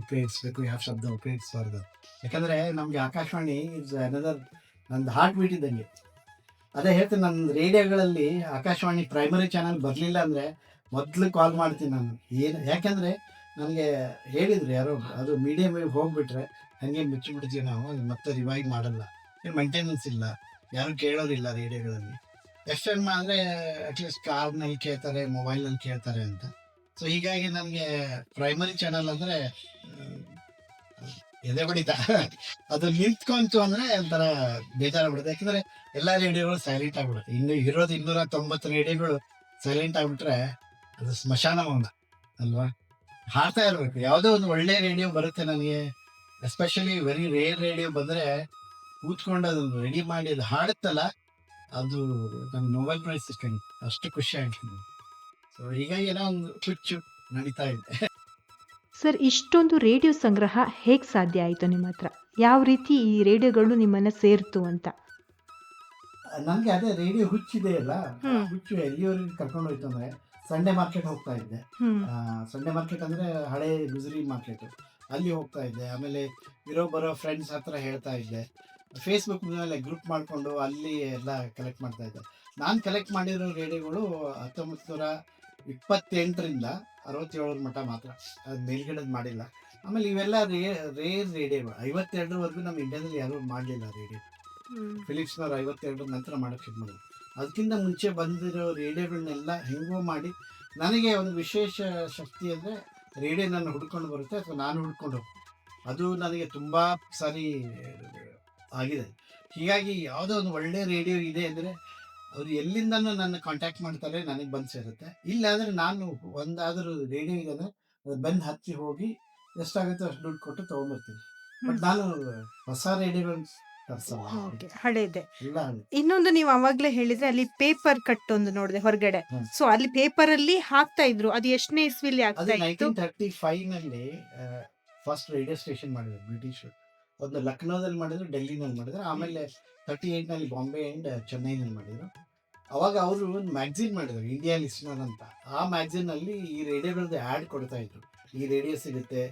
ಉಪಯೋಗಿಸ್ಬೇಕು, ಯಾವ ಶಬ್ದ ಉಪಯೋಗಿಸ್ಬಾರ್ದು. ಯಾಕಂದ್ರೆ ನಮಗೆ ಆಕಾಶವಾಣಿ ಇಸ್ ಅನದರ್ ನಂದು ಹಾರ್ಟ್ ಬೀಟ್ ಇದ್ದಂಗೆ. ಅದೇ ಹೇಳ್ತೀನಿ ನನ್ನ ರೇಡಿಯೋಗಳಲ್ಲಿ ಆಕಾಶವಾಣಿ ಪ್ರೈಮರಿ ಚಾನಲ್ ಬರಲಿಲ್ಲ ಅಂದ್ರೆ ಮೊದಲು ಕಾಲ್ ಮಾಡ್ತೀನಿ ನಾನು. ಏನು ಯಾಕಂದ್ರೆ ನನಗೆ ಹೇಳಿದ್ರು ಯಾರೋ ಅದು ಮೀಡಿಯಂ ವೇವ್ ಹೋಗ್ಬಿಟ್ರೆ ಹಂಗೆ ಮುಚ್ಚಿಬಿಡ್ತೀವಿ ನಾವು ಮತ್ತೆ ರಿವೈವ್ ಮಾಡಲ್ಲ. ಏನು ಮೇಂಟೆನೆನ್ಸ್ ಇಲ್ಲ. ಯಾರು ಕೇಳೋರಿಲ್ಲ ರೇಡಿಯೋಗಳಲ್ಲಿ. ಎಫ್ ಎಂ ಅಂದರೆ ಅಟ್ಲೀಸ್ಟ್ ಕಾರ್ನಲ್ಲಿ ಕೇಳ್ತಾರೆ ಮೊಬೈಲಲ್ಲಿ ಕೇಳ್ತಾರೆ ಅಂತ. ಸೊ ಹೀಗಾಗಿ ನನಗೆ ಪ್ರೈಮರಿ ಚಾನಲ್ ಅಂದರೆ ಎದೆ ಬಡಿತ. ಅದು ನಿಂತ್ಕೊಂತು ಅಂದರೆ ಒಂಥರ ಬೇಜಾರಾಗ್ಬಿಡುತ್ತೆ. ಯಾಕಂದರೆ ಎಲ್ಲ ರೇಡಿಯೋಗಳು ಸೈಲೆಂಟ್ ಆಗಿಬಿಡುತ್ತೆ. ಇನ್ನು ಇರೋದು ಇನ್ನೂರ ತೊಂಬತ್ತು ರೇಡಿಯೋಗಳು ಸೈಲೆಂಟ್ ಆಗಿಬಿಟ್ರೆ ಅದು ಸ್ಮಶಾನ ಅಲ್ವಾ? ಹಾಡ್ತಾ ಇರ್ಬೇಕು ಯಾವುದೋ ಒಂದು ಒಳ್ಳೆ ರೇಡಿಯೋ ಬರುತ್ತೆ ನನಗೆ. ಎಸ್ಪೆಷಲಿ ವೆರಿ ರೇರ್ ರೇಡಿಯೋ ಬಂದರೆ ಕೂತ್ಕೊಂಡು ಅದನ್ನು ರೆಡಿ ಮಾಡಿ ಅದು ಹಾಡುತ್ತಲ್ಲ ಅದು ನಂಗೆ ನೋಬೆಲ್ ಪ್ರೈಸ್ ಸಿಕ್ಕಂಗೆ. ಅಷ್ಟು ಖುಷಿ ಆಗ್ತದೆ ಸೊ ಹೀಗಾಗಿ ಏನೋ ಒಂದು ಚುಚ್ಚು ನಡೀತಾ ಇದೆ. ಸರ್ ಇಷ್ಟೊಂದು ರೇಡಿಯೋ ಸಂಗ್ರಹ ಹೇಗೆ ಸಾಧ್ಯ ಆಯಿತು ನಿಮ್ಮ ಹತ್ರ? ಯಾವ ರೀತಿ ಈ ರೇಡಿಯೋಗಳು ನಿಮ್ಮನ್ನ ಸೇರ್ತು ಅಂತ? ನನಗೆ ಅದೇ ರೇಡಿಯೋ ಹುಚ್ಚಿದೆ ಅಲ್ಲ. ಹುಚ್ಚು ಎಲ್ಲಿವರೆಗೆ ಕರ್ಕೊಂಡು ಹೋಯ್ತು ಅಂದ್ರೆ ಸಂಡೇ ಮಾರ್ಕೆಟ್ ಹೋಗ್ತಾ ಇದ್ದೆ. ಸಂಡೆ ಸಂಡೇ ಮಾರ್ಕೆಟ್ ಅಂದ್ರೆ ಹಳೆ ಗುಜರಿ ಮಾರ್ಕೆಟ್ ಅಲ್ಲಿ ಹೋಗ್ತಾ ಇದ್ದೆ. ಆಮೇಲೆ ಇರೋ ಬರೋ ಫ್ರೆಂಡ್ಸ್ ಹತ್ರ ಹೇಳ್ತಾ ಇದ್ದೆ. ಫೇಸ್ಬುಕ್ ಮೇಲೆ ಗ್ರೂಪ್ ಮಾಡಿಕೊಂಡು ಅಲ್ಲಿ ಎಲ್ಲ ಕಲೆಕ್ಟ್ ಮಾಡ್ತಾ ಇದ್ದೆ. ನಾನು ಕಲೆಕ್ಟ್ ಮಾಡಿರೋ ರೇಡಿಯೋಗಳು ಹತ್ತೊಂಬತ್ತು ನೂರ ಇಪ್ಪತ್ತೆಂಟರಿಂದ ಅರವತ್ತೇಳರ ಮಟ್ಟ ಮಾತ್ರ. ಅದು ಮೇಲ್ಗಡೆದು ಮಾಡಿಲ್ಲ. ಆಮೇಲೆ ಇವೆಲ್ಲ ರೇ ರೇರ್ ರೇಡಿಯೋಗಳು. ಐವತ್ತೆರಡರವರೆಗೂ ನಮ್ಮ ಇಂಡಿಯಾದಲ್ಲಿ ಯಾರೂ ಮಾಡಲಿಲ್ಲ ರೇಡಿಯೋ. ಫಿಲಿಪ್ಸ್ನವ್ರು ಐವತ್ತೆರಡರ ನಂತರ ಮಾಡೋಕ್ಕೆ ಶುರು ಮಾಡಿದ್ರು. ಅದಕ್ಕಿಂತ ಮುಂಚೆ ಬಂದಿರೋ ರೇಡಿಯೋಗಳನ್ನೆಲ್ಲ ಹೆಂಗೋ ಮಾಡಿ ನನಗೆ ಒಂದು ವಿಶೇಷ ಶಕ್ತಿ ಅಂದರೆ ರೇಡಿಯೋ ನನ್ನ ಹುಡ್ಕೊಂಡು ಬರುತ್ತೆ ಅಥವಾ ನಾನು ಹುಡ್ಕೊಂಡು ಹೋಗ್ತೀನಿ. ಅದು ನನಗೆ ತುಂಬ ಸಾರಿ ಆಗಿದೆ. ಹೀಗಾಗಿ ಯಾವುದೋ ಒಂದು ಒಳ್ಳೆಯ ರೇಡಿಯೋ ಇದೆ ಅಂದರೆ ಅವರು ಎಲ್ಲಿಂದನೂ ನನ್ನ ಕಾಂಟ್ಯಾಕ್ಟ್ ಮಾಡ್ತಾರೆ ನನಗೆ ಬಂದು ಸೇರುತ್ತೆ. ಇಲ್ಲ ಅಂದರೆ ನಾನು ಒಂದಾದರೂ ರೇಡಿಯೋ ಇದೆ ಅಂದರೆ ಅದು ಬಂದು ಹತ್ತಿ ಹೋಗಿ ಎಷ್ಟಾಗುತ್ತೋ ಅಷ್ಟು ದುಡ್ಡು ಕೊಟ್ಟು ತೊಗೊಂಬರ್ತೀನಿ ಬಟ್ ನಾನು ಹೊಸ ರೇಡಿಯೋಗಳು ಓಕೆ ಹಳೇದೆ. ಇಲ್ಲ ಹಳೆ. ಇನ್ನೊಂದು ನೀವು ಅವಾಗ್ಲೇ ಹೇಳಿದ್ರೆ ಅಲ್ಲಿ ಪೇಪರ್ ಕಟ್ ಒಂದು ನೋಡಿದೆ ಹೊರಗಡೆ. ಸೊ ಅಲ್ಲಿ ಪೇಪರ್ ಅಲ್ಲಿ ಹಾಕ್ತಾ ಇದ್ರು. ಅದು ಎಷ್ಟನೇ ಇಸ್ವಿಲಿ ಆಗ್ತಾ ಇತ್ತು? ತರ್ಟಿ ಫೈವ್ನಲ್ಲಿ ಫಸ್ಟ್ ರೇಡಿಯೋ ಸ್ಟೇಷನ್ ಮಾಡಿದ್ರು ಬ್ರಿಟಿಷ್ ಒಂದು ಲಕ್ನೋದಲ್ಲಿ ಮಾಡಿದ್ರು ಡೆಲ್ಲಿನಲ್ಲಿ ಮಾಡಿದ್ರು. ಆಮೇಲೆ ತರ್ಟಿ ಏಟ್ನಲ್ಲಿ ಬಾಂಬೆ ಅಂಡ್ ಚೆನ್ನೈನಲ್ಲಿ ಮಾಡಿದ್ರು. ಅವಾಗ ಅವರು ಒಂದು ಮ್ಯಾಗ್ಝಿನ್ ಮಾಡಿದ್ರು ಇಂಡಿಯಾ ಲಿಸ್ನರ್ ಅಂತ. ಆ ಮ್ಯಾಗ್ಝಿನ್ ಅಲ್ಲಿ ಈ ರೇಡಿಯೋಗಳದ್ದು ಆ್ಯಡ್ ಕೊಡ್ತಾ ಇದ್ರು. ಈ ರೇಡಿಯೋ ಸಿಗುತ್ತೆ.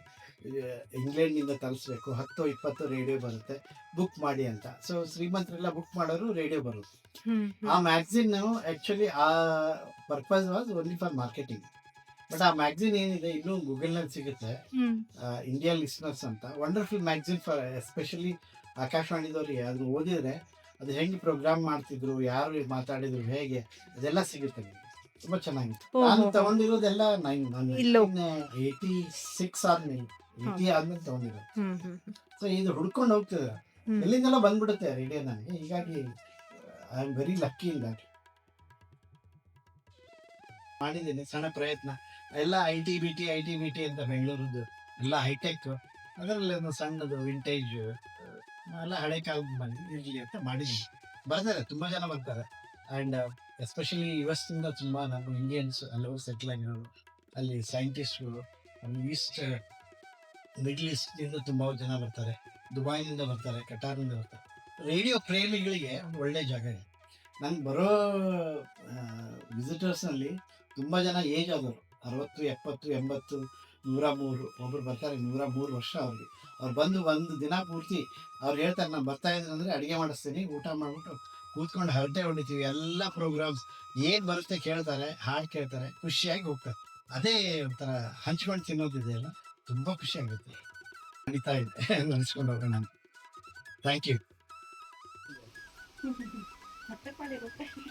ಇಂಗ್ಲೆಂಡ್ನಿಂದ ತರಿಸ್ಬೇಕು ಹತ್ತು ಇಪ್ಪತ್ತು ರೇಡಿಯೋ ಬರುತ್ತೆ. ಬುಕ್ ಮಾಡಿ ಅಂತ. ಸೊ ಶ್ರೀಮಂತರೆಲ್ಲ ಬುಕ್ ಮಾಡೋರು ರೇಡಿಯೋ ಹ್ಮ್. ಆ ಮ್ಯಾಗ್ಝಿನ್ ಆ್ಯಕ್ಚುಲಿ ಆ purpose was only for marketing but ಆ ಮ್ಯಾಗ್ಝಿನ್ ಏನಿದೆ ಇನ್ನೂ ಗೂಗಲ್ನಲ್ಲಿ ಸಿಗುತ್ತೆ. ಇಂಡಿಯಾ ಲಿಸ್ನರ್ಸ್ ಅಂತ. ವಂಡರ್ಫುಲ್ ಮ್ಯಾಗ್ಝಿನ್ ಫಾರ್ ಎಸ್ಪೆಷಲಿ ಆಕಾಶವಾಣಿದವ್ರಿಗೆ. ಅದು ಓದಿದ್ರೆ ಅದು ಹೆಂಗೆ ಪ್ರೋಗ್ರಾಮ್ ಮಾಡ್ತಿದ್ರು ಯಾರು ಮಾತಾಡಿದ್ರು ಹೇಗೆ ಅದೆಲ್ಲ ಸಿಗುತ್ತೆ ನಿಮ್ಗೆ. ತುಂಬಾ ಚೆನ್ನಾಗಿತ್ತು. ನಾನು ತಗೊಂಡಿರೋದೆಲ್ಲ ನೈನ್. ಏಯ್ಟಿ ಸಿಕ್ಸ್ ಆದ್ಮೇಲೆ ಏಯ್ಟಿ ಆದ್ಮೇಲೆ ತಗೊಂಡಿರೋದು. ಸೊ ಇದು ಹುಡ್ಕೊಂಡು ಹೋಗ್ತದೆ. ಎಲ್ಲಿಂದೆಲ್ಲ ಬಂದ್ಬಿಡುತ್ತೆ ರೇಡಿಯೋ ನನಗೆ. ಹೀಗಾಗಿ I am very lucky in that ಮಾಡಿದ್ದೀನಿ ಸಣ್ಣ ಪ್ರಯತ್ನ. ಎಲ್ಲ I T B T I T B T ಅಂತ ಬೆಂಗಳೂರದ್ದು ಎಲ್ಲ ಹೈಟೆಕ್ ಅದರಲ್ಲಿ ಒಂದು ಸಣ್ಣದು ವಿಂಟೇಜ್ ಎಲ್ಲ ಹಳೆ ಕಾಲದ ಬಂದು ಇರಲಿ ಅಂತ ಮಾಡಿದ್ದೀನಿ. ಬರ್ತಾರೆ ತುಂಬಾ ಜನ ಬರ್ತಾರೆ. ಆ್ಯಂಡ್ ಎಸ್ಪೆಷಲಿ ಯು ಎಸ್ನಿಂದ ತುಂಬ ನಮ್ಮ ಇಂಡಿಯನ್ಸ್ ಹಲವು ಸೆಟ್ಲ್ ಆಗಿರೋರು ಅಲ್ಲಿ ಸೈಂಟಿಸ್ಟ್ಗಳು ಈಸ್ಟ್ ಮಿಡ್ಲ್ ಈಸ್ಟ್ನಿಂದ ತುಂಬ ಜನ ಬರ್ತಾರೆ. ದುಬೈನಿಂದ ಬರ್ತಾರೆ ಕಟಾರ್ನಿಂದ ಬರ್ತಾರೆ. ರೇಡಿಯೋ ಪ್ರೇಮಿಗಳಿಗೆ ಒಳ್ಳೆ ಜಾಗ ಇದೆ. ನಂಗೆ ಬರೋ ವಿಸಿಟರ್ಸ್ನಲ್ಲಿ ತುಂಬ ಜನ ಏಜ್ ಆದವರು. ಅರವತ್ತು, ಎಪ್ಪತ್ತು, ಎಂಬತ್ತು, ನೂರ ಮೂರು, ಒಬ್ರು ಬರ್ತಾರೆ ನೂರ ಮೂರು ವರ್ಷ ಅವ್ರಿಗೆ. ಅವ್ರು ಬಂದು ಒಂದು ದಿನ ಪೂರ್ತಿ ಅವ್ರು ಹೇಳ್ತಾರೆ, ನಾನು ಬರ್ತಾ ಇದ್ದೀನಿ ಅಂದರೆ ಅಡುಗೆ ಮಾಡಿಸ್ತೀನಿ, ಊಟ ಮಾಡಿಬಿಟ್ಟು ಕೂತ್ಕೊಂಡು ಹರಟೆ ಹೊಡಿತೀವಿ ಎಲ್ಲ ಪ್ರೋಗ್ರಾಮ್ಸ್ ಏನು ಬರುತ್ತೆ ಕೇಳ್ತಾರೆ ಹಾಡು ಕೇಳ್ತಾರೆ ಖುಷಿಯಾಗಿ ಹೋಗ್ತಾರೆ. ಅದೇ ಒಂಥರ ಹಂಚ್ಕೊಂಡು ತಿನ್ನೋದಿದೆಯಲ್ಲ ತುಂಬ ಖುಷಿ ಆಗುತ್ತೆ. ನಡೀತಾ ಇದೆ ನೆನೆಸ್ಕೊಂಡು ಹೋಗೋಣ ಥ್ಯಾಂಕ್ ಯು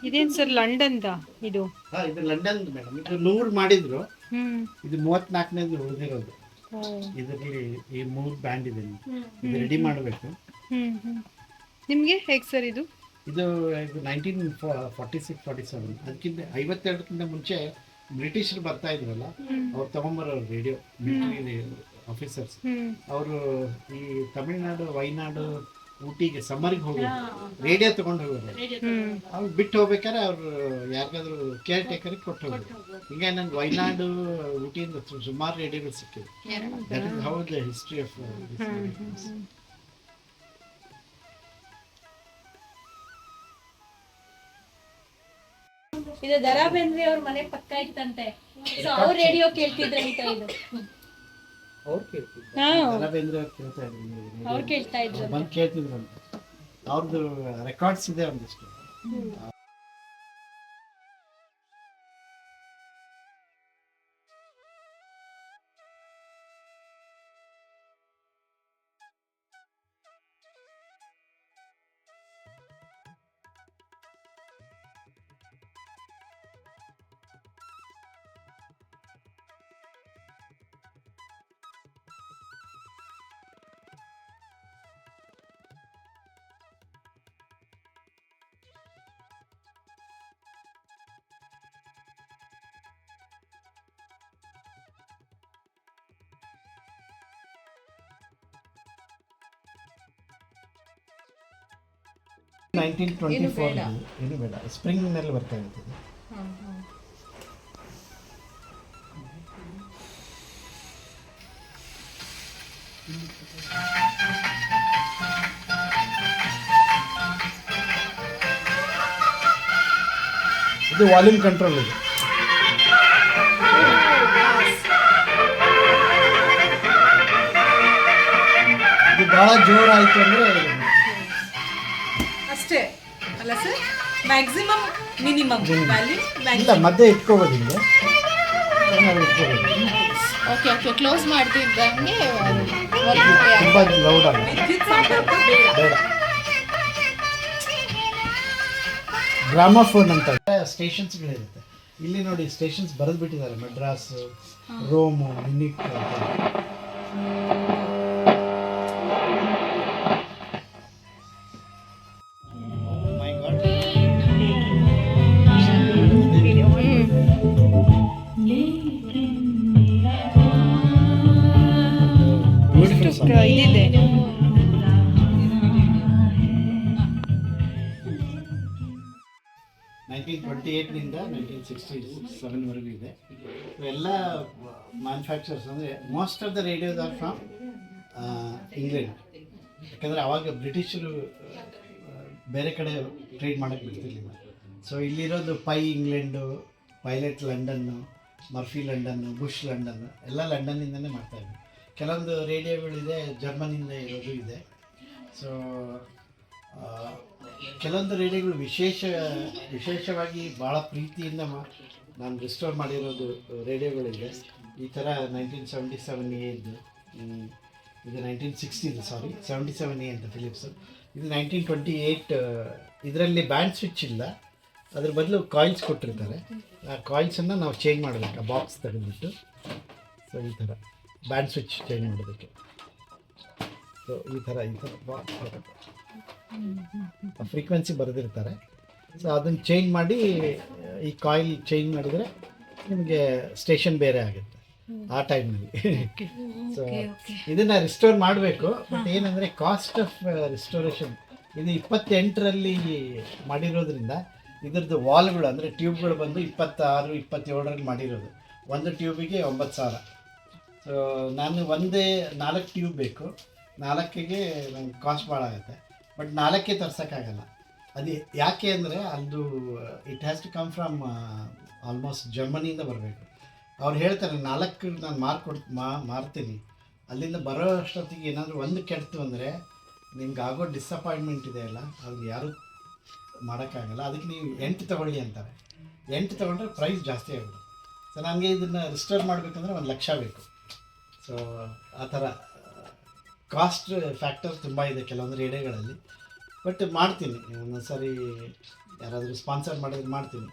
ಇದೇನ್ ಸರ್ ಲಂಡನ್ದ ಇದು? ಹಾಂ ಇದು ಲಂಡನ್ ಮೇಡಮ್ ಇದು ನೂರು ಮಾಡಿದ್ರು. ಇದು ಮೂವತ್ನಾಲ್ಕನೇದು ಉಳಿದಿರೋದು. ಇದರಲ್ಲಿ ಈ ಮೂರು ಬ್ಯಾಂಡ್ ಇದೆ. ಇದು ರೆಡಿ ಮಾಡಬೇಕು. ನಿಮ್ಗೆ ಹೇಗ್ ಸರ್ ಇದು? ಇದು ಇದು nineteen forty six forty seven ಅದಕ್ಕಿಂತ ಐವತ್ತೆರಡಕ್ಕಿಂತ ಮುಂಚೆ ಬ್ರಿಟಿಷರು ಬರ್ತಾ ಇದ್ರಲ್ಲ ಅವ್ರು ತಗೊಂಬರೋರು ರೇಡಿಯೋ ಮಿಲಿಟರಿ ಆಫೀಸರ್ಸ್ ಅವರು ಈ ತಮಿಳ್ನಾಡು ವೈನಾಡು ಊಟಿಗೆ ಸಮ್ಮರ್ಗೆ ಹೋಗಿ ರೇಡಿಯೋ ತಗೊಂಡು ಹೋಗೋದು ಅವ್ರು ಬಿಟ್ಟು ಹೋಗ್ಬೇಕಾದ್ರೆ ಅವ್ರು ಯಾರಿಗಾದ್ರು ಕೇರ್ ಟೇಕರ್ ಕೊಟ್ಟು ಹೋಗೋದು ಹಿಂಗೆ ನಂಗೆ ವೈನಾಡು ಊಟಿಯಿಂದ ಸುಮಾರು ರೇಡಿಯೋಗಳು ಸಿಕ್ಕಿದೆ that is how the history of ಇದು ದರಾ ಬೇಂದ್ರೆ ಅವ್ರ ಮನೆ ಪಕ್ಕ ಇತ್ತಂತೆ. ಸೊ ಅವ್ರ ರೇಡಿಯೋ ಕೇಳ್ತಿದ್ರ ಇದು. ಅವ್ರು ಕೇಳ್ತಿದ್ರು. ಅವ್ರು. ಕೇಳ್ತಾ ಇದ್ರು ಬಂದು ಅವ್ರದ್ದು ರೆಕಾರ್ಡ್ಸ್ ಇದೆ ಒಂದಿಷ್ಟು. ನೈನ್ಟೀನ್ ಟ್ವೆಂಟಿ ಫೋರ್ ಇದು ಬೇಡ. ಸ್ಪ್ರಿಂಗ್ನಲ್ಲಿ ಬರ್ತಾ ಇರುತ್ತೆ ಇದು. ಇದು ವಾಲ್ಯೂಮ್ ಕಂಟ್ರೋಲ್ ಇದು. ಇದು ಬಹಳ ಜೋರಾಯಿತು ಅಂದರೆ ಅಲ್ಲ ಸರ್ ಮ್ಯಾಕ್ಸಿಮಮ್ ಮಿನಿಮಮ್ ವ್ಯಾಲ್ಯೂ ಇಲ್ಲ ಮಧ್ಯೆ ಇಟ್ಕೋಬೋದು ಓಕೆ ಓಕೆ ಕ್ಲೋಸ್ ಮಾಡ್ತಿದ್ದಂಗೆ ತುಂಬ ಲೌಡ್ ಆಗುತ್ತೆ. ವಿದ್ಯುತ್ ಸಂಪರ್ಕ ಬೇಡ. ಬೇಡ. ಗ್ರಾಮಫೋನ್ ಅಂತ ಸ್ಟೇಷನ್ಸ್ಗಳಿರುತ್ತೆ. ಇಲ್ಲಿ ನೋಡಿ ಸ್ಟೇಷನ್ಸ್ ಬರೆದು ಬಿಟ್ಟಿದ್ದಾರೆ ಮಡ್ರಾಸ್ ರೋಮು ಮಿನಿಕ್ ಅಂತ. ನೈನ್ಟೀನ್ ಏಟ್ನಿಂದ ನೈನ್ಟೀನ್ ಸಿಕ್ಸ್ಟಿ ಸೆವೆನ್ವರೆಗೂ ಇದೆ. ಎಲ್ಲ ಮ್ಯಾನುಫ್ಯಾಕ್ಚರ್ಸ್ ಅಂದರೆ most of the radios are from England ಯಾಕಂದರೆ ಅವಾಗ ಬ್ರಿಟಿಷರು ಬೇರೆ ಕಡೆ ಟ್ರೇಡ್ ಮಾಡೋಕ್ಕೆ ಬಿಡ್ತಿರ್ಲಿಲ್ಲ. ಸೊ ಇಲ್ಲಿರೋದು Pye England Pilot London Murphy London Bush London ಎಲ್ಲ ಲಂಡನ್ನಿಂದನೇ ಮಾಡ್ತಾಯಿದ್ವಿ ಕೆಲವೊಂದು ರೇಡಿಯೋಗಳಿದೆ ಜರ್ಮನಿಂದ ಇರೋದು ಇದೆ. ಸೊ ಕೆಲವೊಂದು ರೇಡಿಯೋಗಳು ವಿಶೇಷ, ವಿಶೇಷವಾಗಿ ಭಾಳ ಪ್ರೀತಿಯಿಂದ ಮಾ, ನಾನು ರಿಸ್ಟೋರ್ ಮಾಡಿರೋದು ರೇಡಿಯೋಗಳಿದೆ. ಈ ಥರ ನೈನ್ಟೀನ್ ಸೆವೆಂಟಿ ಸೆವೆನ್ ಎ ಇದ್ದು ಇದು ನೈನ್ಟೀನ್ ಸಿಕ್ಸ್ಟಿದು ಸಾರಿ ಸೆವೆಂಟಿ ಸೆವೆನ್ ಎ ಅಂತ ಫಿಲಿಪ್ಸು ಇದು ನೈನ್ಟೀನ್ ಟ್ವೆಂಟಿ ಏಯ್ಟ್ ಇದರಲ್ಲಿ ಬ್ಯಾಂಡ್ ಸ್ವಿಚ್ ಇಲ್ಲ. ಅದ್ರ ಬದಲು ಕಾಯಿಲ್ಸ್ ಕೊಟ್ಟಿರ್ತಾರೆ. ಆ ಕಾಯಿಲ್ಸನ್ನು ನಾವು ಚೇಂಜ್ ಮಾಡಬೇಕು, ಆ ಬಾಕ್ಸ್ ತೆಗೆದುಬಿಟ್ಟು. ಸೊ ಈ ಥರ ಬ್ಯಾಂಡ್ ಸ್ವಿಚ್ ಚೇಂಜ್ ಮಾಡೋದಕ್ಕೆ. ಸೊ ಈ ಥರ ಈ ಥರ. ಬಾಕ್ಸ್ ಫ್ರೀಕ್ವೆನ್ಸಿ ಬರೆದಿರ್ತಾರೆ. ಸೊ ಅದನ್ನು ಚೇಂಜ್ ಮಾಡಿ ಈ ಕಾಯಿಲ್ ಚೇಂಜ್ ಮಾಡಿದರೆ ನಿಮಗೆ ಸ್ಟೇಷನ್ ಬೇರೆ ಆಗುತ್ತೆ. ಆ ಟೈಮಲ್ಲಿ ಸೊ ಇದನ್ನು ರಿಸ್ಟೋರ್ ಮಾಡಬೇಕು. ಬಟ್ ಏನಂದರೆ ಕಾಸ್ಟ್ ಆಫ್ ರಿಸ್ಟೋರೇಷನ್ ಇದು ಇಪ್ಪತ್ತೆಂಟರಲ್ಲಿ ಮಾಡಿರೋದ್ರಿಂದ ಇದ್ರದ್ದು ವಾಲ್ಗಳು ಅಂದರೆ ಟ್ಯೂಬ್ಗಳು ಬಂದು ಇಪ್ಪತ್ತಾರು ಇಪ್ಪತ್ತೇಳರಲ್ಲಿ ಮಾಡಿರೋದು. ಒಂದು ಟ್ಯೂಬಿಗೆ ಒಂಬತ್ತು ಸಾವಿರ. ಸೊ ನಾನು ಒಂದೇ ನಾಲ್ಕು ಟ್ಯೂಬ್ ಬೇಕು. ನಾಲ್ಕಿಗೆ ನಂಗೆ ಕಾಸ್ಟ್ ಭಾಳ ಆಗುತ್ತೆ. ಬಟ್ ನಾಲ್ಕೇ ತರ್ಸೋಕ್ಕಾಗಲ್ಲ. ಅದು ಯಾಕೆ ಅಂದರೆ ಅದು it has to come from almost ಜರ್ಮನಿಯಿಂದ ಬರಬೇಕು. ಅವ್ರು ಹೇಳ್ತಾರೆ, ನಾಲ್ಕು ನಾನು ಮಾರ್ಕೊಡ್ ಮಾ, ಮಾರ್ತೀನಿ. ಅಲ್ಲಿಂದ ಬರೋ ಅಷ್ಟೊತ್ತಿಗೆ ಏನಾದರೂ ಒಂದು ಕೆಡ್ತು ಅಂದರೆ ನಿಮ್ಗೆ ಆಗೋ ಡಿಸಪಾಯಿಂಟ್ಮೆಂಟ್ ಇದೆ ಅಲ್ಲ ಅದು ಯಾರೂ ಮಾಡೋಕ್ಕಾಗಲ್ಲ. ಅದಕ್ಕೆ ನೀವು ಎಂಟು ತಗೊಳ್ಳಿ ಅಂತಾರೆ. ಎಂಟು ತೊಗೊಂಡ್ರೆ ಪ್ರೈಸ್ ಜಾಸ್ತಿ ಆಗುತ್ತೆ ಸೊ ನನಗೆ ಇದನ್ನು ರಿಸ್ಟೋರ್ ಮಾಡಬೇಕಂದ್ರೆ ಒಂದು ಲಕ್ಷ ಬೇಕು. ಸೊ ಆ ಥರ. ಕಾಸ್ಟ್ ಫ್ಯಾಕ್ಟರ್ ತುಂಬ ಇದೆ ಕೆಲವೊಂದು ರೇಡಿಯೋಗಳಲ್ಲಿ. ಬಟ್ ಮಾಡ್ತೀನಿ. ಒಂದೊಂದು ಸರಿ ಯಾರಾದರೂ ಸ್ಪಾನ್ಸರ್ ಮಾಡಿದ್ರೆ ಮಾಡ್ತೀನಿ.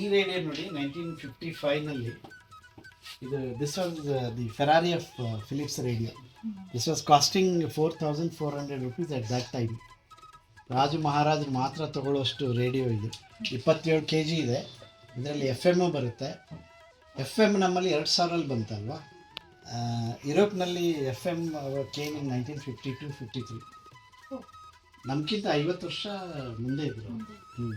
ಈ ರೇಡಿಯೋ ನೋಡಿ ನೈನ್ಟೀನ್ ಫಿಫ್ಟಿ ಫೈವ್ನಲ್ಲಿ ಇದು this was the Ferrari of Philips radio. This was costing four thousand four hundred rupees at that time Raju ಮಹಾರಾಜರು ಮಾತ್ರ ತಗೊಳ್ಳೋಷ್ಟು ರೇಡಿಯೋ ಇದು. ಇಪ್ಪತ್ತೇಳು ಕೆ ಜಿ ಇದೆ. ಇದರಲ್ಲಿ ಎಫ್ ಎಮ್ಮು ಬರುತ್ತೆ. ಎಫ್ ಎಂ ನಮ್ಮಲ್ಲಿ ಎರಡು ಸಾವಿರಲ್ಲಿ ಬಂತಲ್ವಾ? ಯುರೋಪ್ನಲ್ಲಿ F M came in nineteen fifty two fifty three ನಮಗಿಂತ ಐವತ್ತು ವರ್ಷ ಮುಂದೆ ಇದ್ರು. ಹ್ಞೂ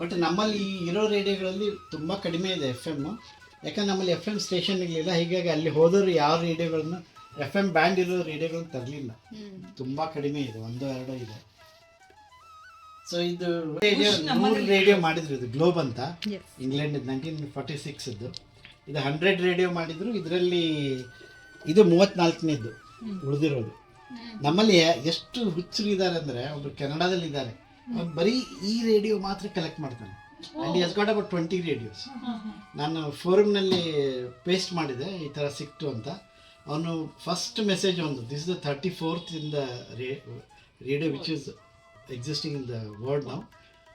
ಬಟ್ ನಮ್ಮಲ್ಲಿ ಈ ಇರೋ ರೇಡಿಯೋಗಳಲ್ಲಿ ತುಂಬ ಕಡಿಮೆ ಇದೆ ಎಫ್ ಎಮ್ಮು ಯಾಕಂದ್ರೆ ನಮ್ಮಲ್ಲಿ ಎಫ್ ಎಂ ಸ್ಟೇಷನ್ ಇರಲಿಲ್ಲ. ಹೀಗಾಗಿ ಅಲ್ಲಿ ಹೋದವರು ಯಾವ ರೇಡಿಯೋಗಳನ್ನು ಎಫ್ ಎಂ ಬ್ಯಾಂಡ್ ಇರೋ ರೇಡಿಯೋಗಳನ್ನ ತರಲಿಲ್ಲ. ತುಂಬ ಕಡಿಮೆ ಇದೆ ಒಂದು ಎರಡು ಇದೆ. ಸೊ ಇದು ರೇಡಿಯೋ ನೂರು ರೇಡಿಯೋ ಮಾಡಿದ್ರು ಇದು ಗ್ಲೋಬ್ ಅಂತ. ಇಂಗ್ಲೆಂಡ್ ನೈನ್ಟೀನ್ ಫಾರ್ಟಿ ಸಿಕ್ಸ್ ಇದು ಹಂಡ್ರೆಡ್ ರೇಡಿಯೋ ಮಾಡಿದ್ರು ಇದರಲ್ಲಿ ಇದು ಮೂವತ್ನಾಲ್ಕನೇದ್ದು ಉಳಿದಿರೋದು. ನಮ್ಮಲ್ಲಿ ಎಷ್ಟು ಹುಚ್ಚರು ಇದ್ದಾರೆ ಅಂದರೆ ಒಬ್ರು ಕೆನಡಾದಲ್ಲಿ ಇದ್ದಾರೆ ಅವ್ನು ಬರೀ ಈ ರೇಡಿಯೋ ಮಾತ್ರ ಕಲೆಕ್ಟ್ ಮಾಡ್ತಾನೆ. And he's got about twenty radios ನಾನು ಫೋರಮ್ನಲ್ಲಿ ಪೇಸ್ಟ್ ಮಾಡಿದೆ ಈ ಥರ ಸಿಕ್ತು ಅಂತ. ಅವನು ಫಸ್ಟ್ ಮೆಸೇಜ್ ಒಂದು this the thirty fourth in the radio which is existing in the world ನಾವು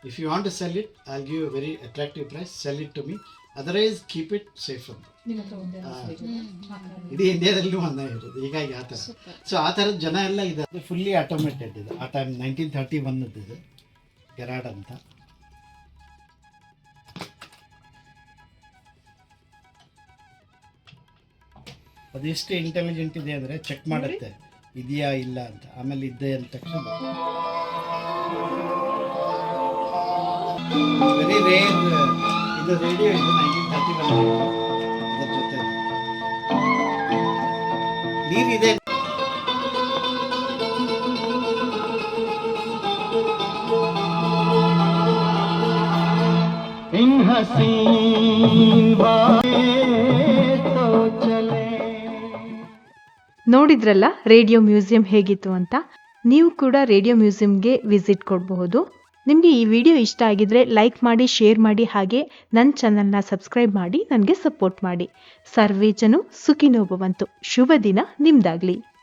if you want to sell it I give very attractive price sell it to me otherwise keep it safe ಅಂತ. ಇಡೀ ಇಂಡಿಯಾದಲ್ಲಿ ಒಂದೇ ಇರೋದು. ಹೀಗಾಗಿ ಆ ಥರ. So ಆ ಥರದ ಜನ ಎಲ್ಲ ಇದೆ ಫುಲ್ಲಿ ಆಟೋಮೆಟೆಡ್ ಇದೆ. ಆ ಟೈಮ್ ನೈನ್ಟೀನ್ ತರ್ಟಿ ಇದು. ಗೆರಾಡ್ ಅಂತ. ಅದೆಷ್ಟು ಇಂಟೆಲಿಜೆಂಟ್ ಇದೆ ಅಂದರೆ ಚೆಕ್ ಮಾಡುತ್ತೆ. ಇದೆಯಾ ಇಲ್ಲ ಅಂತ. ಆಮೇಲೆ ಇದ್ದೆ ಅಂದ ತಕ್ಷಣ ವೆರಿ ರೇರ್ ಇದು ರೇಡಿಯೋ ಇದು ನೈನ್ಟೀನ್ ತರ್ಟಿ ಅದ್ರ ಜೊತೆ ನೀರಿದೆ ನೋಡಿದ್ರಲ್ಲ, ರೇಡಿಯೋ ಮ್ಯೂಸಿಯಂ ಹೇಗಿತ್ತು ಅಂತ? ನೀವು ಕೂಡ ರೇಡಿಯೋ ಮ್ಯೂಸಿಯಂಗೆ ವಿಸಿಟ್ ಕೊಡಬಹುದು. ನಿಮಗೆ ಈ ವಿಡಿಯೋ ಇಷ್ಟ ಆಗಿದ್ರೆ ಲೈಕ್ ಮಾಡಿ, ಶೇರ್ ಮಾಡಿ ಹಾಗೆ ನನ್ನ ಚಾನಲ್ನ ಸಬ್ಸ್ಕ್ರೈಬ್ ಮಾಡಿ, ನನಗೆ ಸಪೋರ್ಟ್ ಮಾಡಿ. ಸರ್ವೇ ಜನ ಸುಖಿನೋ ಭವಂತು ಶುಭ ದಿನ ನಿಮ್ದಾಗ್ಲಿ.